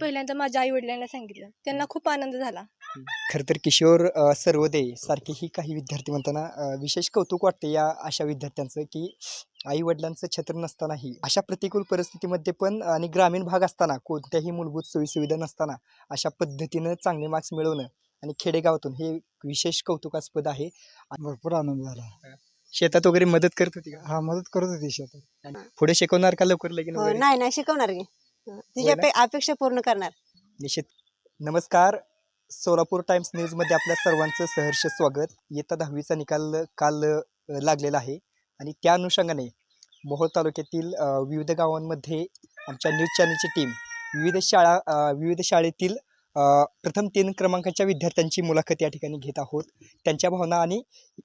पहिल्यांदा माझ्या आई वडिलांना सांगितलं. त्यांना खूप आनंद झाला. खरं तर किशोर अ, सर्वोदय सारखेही काही विद्यार्थी म्हणताना अ, विशेष कौतुक वाटते या अशा विद्यार्थ्यांचं की आई वडिलांचं छत्र नसतानाही अशा प्रतिकूल परिस्थितीमध्ये पण आणि ग्रामीण भाग असताना कोणत्याही मूलभूत सोयीसुविधा नसताना अशा पद्धतीनं चांगले मार्क्स मिळवणं आणि खेडेगावातून हे विशेष कौतुकास्पद आहे. भरपूर आनंद झाला. शेतात वगैरे मदत करत होती का? हा मदत करत होती शेतात. पुढे शिकवणार का लवकर लगीन हो, वगैरे? नाही नाही शिकवणार की. हं, तिच्या? पे- अपेक्षा पूर्ण करणार. निश्चित. नमस्कार. सोलापूर टाइम्स न्यूजमध्ये आपल्या सर्वांचं सहर्ष स्वागत. इयत्ता दहावीचा निकाल काल अ, लागलेला आहे. आणि त्या अनुषंगाने मोहोळ तालुक्यातील अ, विविध गावांमध्ये आमच्या न्यूज चॅनलची टीम विविध शाळा अ, विविध शाळेतील अ, प्रथम तीन क्रमांकाच्या विद्यार्थ्यांची मुलाखत या ठिकाणी घेत आहोत. त्यांच्या भावना आणि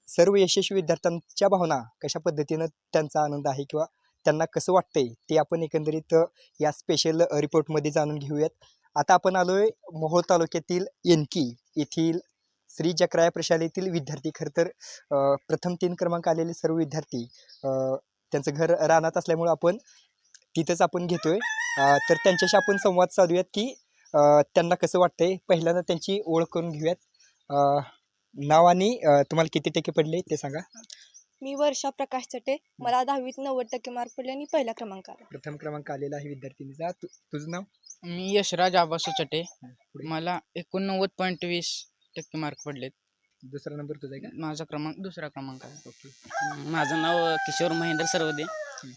सर्व यशस्वी विद्यार्थ्यांच्या भावना कशा पद्धतीनं त्यांचा आनंद आहे किंवा त्यांना कसं वाटतंय ते आपण एकंदरीत या स्पेशल रिपोर्टमध्ये जाणून घेऊयात. आता आपण आलोय मोहोळ तालुक्यातील येनकी येथील श्री जकराया प्रशालेतील विद्यार्थी. खरं तर प्रथम तीन क्रमांक आलेले सर्व विद्यार्थी त्यांचं घर रानात असल्यामुळं आपण तिथंच आपण घेतोय. तर त्यांच्याशी आपण संवाद साधूयात की त्यांना कसं वाटतंय? पहिल्यांदा त्यांची ओळख करून घेऊयात. अ, नाव आणि तुम्हाला किती टक्के पडले ते सांगा. मी वर्षा प्रकाश चटे. मला दहावीत नव्वद टक्के मार्क पडले आणि पहिला क्रमांक आला. प्रथम क्रमांक आलेला आहे विद्यार्थिनीचा. तु तुझं नाव? मी यशराज आबासू चटे. पुढे. मला एकोणनव्वद पॉईंट वीस टक्के मार्क पडलेत. दुसरा नंबर तुझा आहे का? माझा क्रमांक दुसरा क्रमांक आहे. ओके. माझं नाव किशोर महेंद्र सरवदे.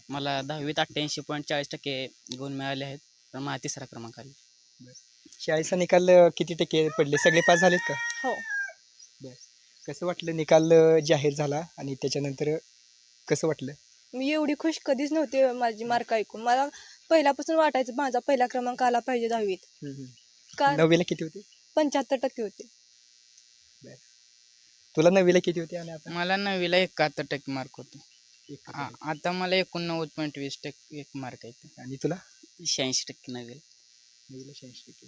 मला दहावीत अठ्ठ्याऐंशी पॉईंट चाळीस टक्के गुण मिळाले आहेत. तर मला तिसरा क्रमांक आला. शाळेचा निकाल अ, किती टक्के पडले? सगळे पास झालेत का? हो. कसं वाटलं निकाल जाहीर झाला? आणि त्याच्यानंतर कसं वाटलं? मी एवढी खुश कधीच नव्हते माझी मार्क ऐकून. मला पहिल्यापासून वाटायचं माझा पहिला क्रमांक आला पाहिजे दहावीत. का नववीला किती होते? पंच्याहत्तर टक्के होते. तुला नववीला किती होते आणि आता? मला नववीला एकाहत्तर टक्के मार्क होते. आ- आता मला एकोणनव्वद पॉईंट वीस टक्के एक मार्क आहेत आणि तुला? शहाऐंशी टक्के नव्हेल नववीला शहाऐंशी टक्के.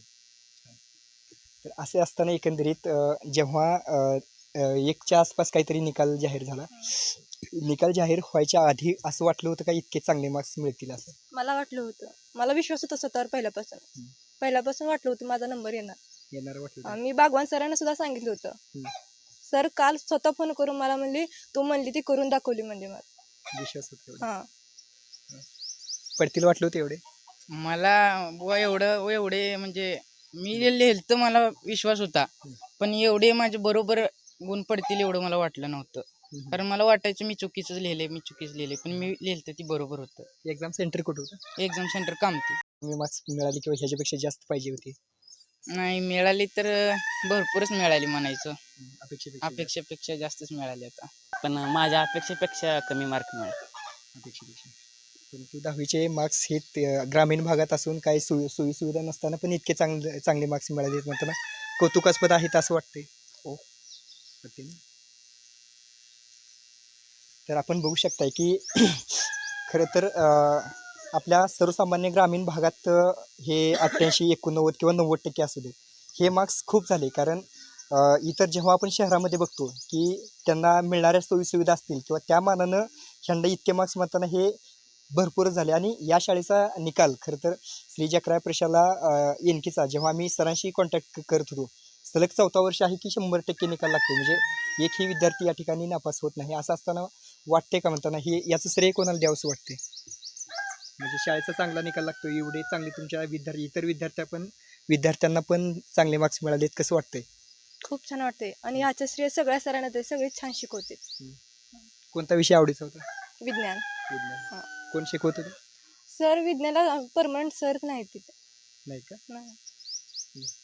तर असे असताना एकंदरीत अ, जेव्हा अ, एकच्या आसपास काहीतरी निकाल जाहीर झाला निकाल जाहीर व्हायच्या आधी असं वाटलं होतं का इतके चांगले मार्क्स मिळतील असं मला वाटलं होतं मला विश्वास होता स्वतःवर पहिल्यापासून हं. पहिल्यापासून वाटलं होतं माझा नंबर येणार येणार वाटलं? मी बागवान सरांना सुद्धा सांगितलं होतं. सर काल स्वतः फोन करून मला म्हणली तू म्हणली ती करून दाखवली म्हणजे मला विश्वास होता एवढा. हां पडतील वाटलं होतं एवढे मला बुवा एवढं एवढे म्हणजे मी लिहिलं तर मला विश्वास होता. पण एवढे माझे बरोबर गुण पडतील एवढं मला वाटलं नव्हतं. कारण मला वाटायचं मी चुकीचं लिहिले मी चुकीचं लिहिले पण मी लिहिलं तर ती बरोबर होतं. एक्झाम सेंटर कुठं होतं? Exam centre Kamti. मी मार्क्स मिळाले किंवा ह्याच्यापेक्षा जास्त पाहिजे होते? नाही मिळाली तर भरपूरच मिळाली म्हणायचं. अपेक्षेपेक्षा अपेक्षेपेक्षा जास्तच मिळाली आता. पण माझ्या अपेक्षेपेक्षा कमी मार्क मिळाले. अपेक्षेपेक्षा. परंतु दहावीचे मार्क्स हे ग्रामीण भागात असून काही सोयी सोयीसुविधा नसताना पण इतके चांगले चांगले मार्क्स मिळाले म्हणताना कौतुकास्पद आहेत असं वाटतंय. हो. वाटते ना तर आपण बघू शकताय की खरं तर आपल्या सर्वसामान्य ग्रामीण भागात हे अठ्ठ्याऐंशी एकोणनव्वद किंवा नव्वद टक्के असू दे हे मार्क्स खूप झाले. कारण इतर जेव्हा आपण शहरामध्ये बघतो की त्यांना मिळणाऱ्या सोयीसुविधा असतील किंवा त्या मानानं ह्यांना इतके मार्क्स म्हणताना हे भरपूरच झाले. आणि या शाळेचा निकाल खरं तर श्री जकराय प्रशाला एनकीचा जेव्हा आम्ही सरांशी कॉन्टॅक्ट करत होतो सलग चौथा वर्ष आहे की शंभर टक्के निकाल लागतो. म्हणजे एकही विद्यार्थी या ठिकाणी नापास होत नाही. असं असताना वाटते का म्हणताना हे याचं श्रेय कोणाला द्यावंसं वाटते म्हणजे शाळेचा चांगला निकाल लागतो एवढे चांगले तुमच्या विद्यार्थी इतर विद्यार्थ्या पण विद्यार्थ्यांना पण चांगले मार्क्स मिळालेत कसं वाटतंय? खूप छान वाटते आणि याचं श्रेय सगळ्या सरांना ते सगळे छान शिकवते. कोणता विषय आवडीचा होता? विज्ञान. विज्ञान. हा. कोण शिकवत होतं? सर विज्ञानाला परमनंट सर नाही तिथे. नाही का? नाही.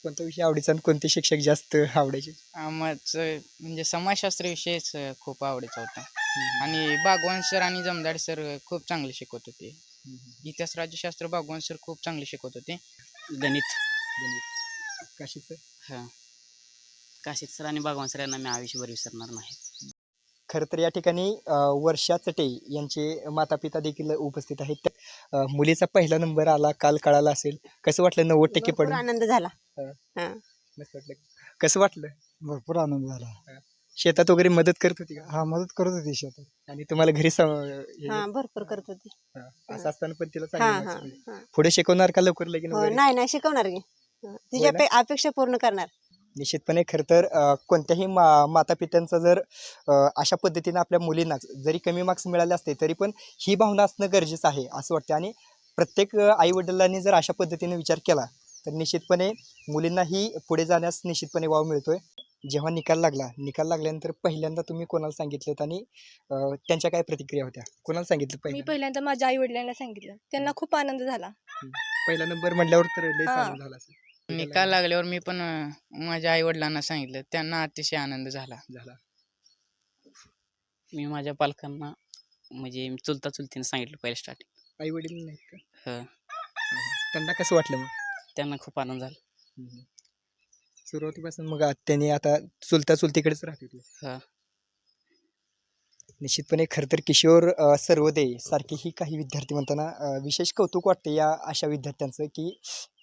कोणता विषय आवडीचा आणि कोणते शिक्षक जास्त आवडायचे? आम्हाचं म्हणजे समाजशास्त्र विषयच खूप आवडीचा होता. आणि बागवान सर आणि जमदार सर खूप चांगले शिकवत होते. इतिहास राज्यशास्त्र बागवान सर खूप चांगले शिकवत होते. गणित. गणित. काशीचं हां. काशीत सर आणि भगवान सर यांना मी आयुष्यभर विसरणार नाही. खरं तर या ठिकाणी वर्षा चटे यांचे माता पिता देखील उपस्थित आहेत. मुलीचा पहिला नंबर आला काल कळाला असेल. कसं वाटलं नव्वद टक्के पडून? आनंद झाला. मस्त वाटलं. कसं वाटलं? भरपूर आनंद झाला. शेतात वगैरे मदत करत होती का? हा मदत करत होती शेतात. आणि तुम्हाला घरी सम- हे- हा भरपूर करत होती. हा, असं असताना पण तिला हा चांगले हा marks मिळाले. हा. पुढे शिकवणार का लवकर लगीन हो वगैरे? नाही नाही शिकवणार की हा, तिच्या ना? पे- अपेक्षा पूर्ण करणार. निश्चितपणे खरं तर अ, कोणत्याही मा माता पित्यांचा जर अ, अशा पद्धतीने आपल्या मुलींना जरी कमी मार्क्स मिळाले असते तरी पण ही भावना असणं गरजेचं आहे असं वाटतं. आणि प्रत्येक आई वडिलांनी जर अशा पद्धतीने विचार केला तर निश्चितपणे मुलींनाही पुढे जाण्यास निश्चितपणे वाव मिळतोय. जेव्हा निकाल लागला निकाल लागल्यानंतर पहिल्यांदा तुम्ही कोणाला सांगितलं आणि त्यांच्या काय प्रतिक्रिया होत्या? कोणाला सांगितलं मी पहिल्यांदा? पहिल्यांदा माझ्या आई वडिलांना सांगितलं. त्यांना खूप आनंद झाला. पहिला नंबर म्हटल्यावर तर हा. आनंद झाला असेल. निकाल लागल्यावर मी पण अं, माझ्या आई वडिलांना सांगितलं. त्यांना अतिशय आनंद झाला. झाला. मी माझ्या पालकांना म्हणजे चुलता चुलतीने सांगितलं पहिले स्टार्टिंग आई वडील नाहीत का? हं. त्यांना कसं वाटलं मग? त्यांना खूप आनंद झाला. सुरुवातीपासून मग आ- त्यांनी आता चुलता चुलतीकडेच राहते तू हा. निश्चितपणे खरं तर किशोर सर्वोदय सारखेही काही विद्यार्थी म्हणताना विशेष कौतुक वाटते या अशा विद्यार्थ्यांचं की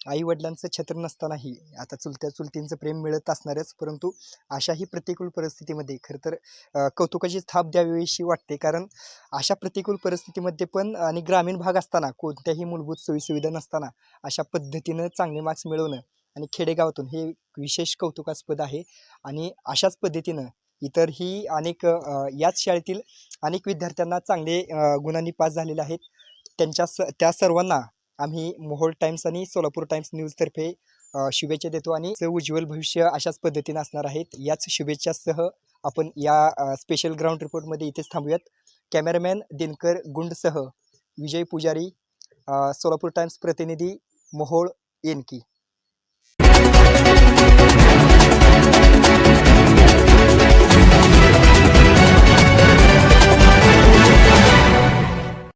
आई वडिलांचं छत्र नसतानाही आता चुलत्या चुलतींचं प्रेम मिळत असणारच परंतु अशाही प्रतिकूल परिस्थितीमध्ये खरं तर कौतुकाची थाप द्यावीशी वाटते. कारण अशा प्रतिकूल परिस्थितीमध्ये पण आणि ग्रामीण भाग असताना कोणत्याही मूलभूत सोयीसुविधा नसताना अशा पद्धतीनं चांगले मार्क्स मिळवणं आणि खेडेगावातून हे विशेष कौतुकास्पद आहे. आणि अशाच पद्धतीनं इतरही अनेक याच शाळेतील अनेक विद्यार्थ्यांना चांगले गुणांनी पास झालेले आहेत. त्यांच्या स त्या सर्वांना आम्ही मोहोळ टाईम्स आणि सोलापूर टाईम्स न्यूजतर्फे शुभेच्छा देतो आणि उज्ज्वल भविष्य अशाच पद्धतीनं असणार आहेत. याच शुभेच्छासह आपण या स्पेशल ग्राउंड रिपोर्टमध्ये इथेच थांबूयात. कॅमेरामॅन दिनकर गुंडसह विजय पुजारी सोलापूर टाइम्स प्रतिनिधी मोहोळ येनकी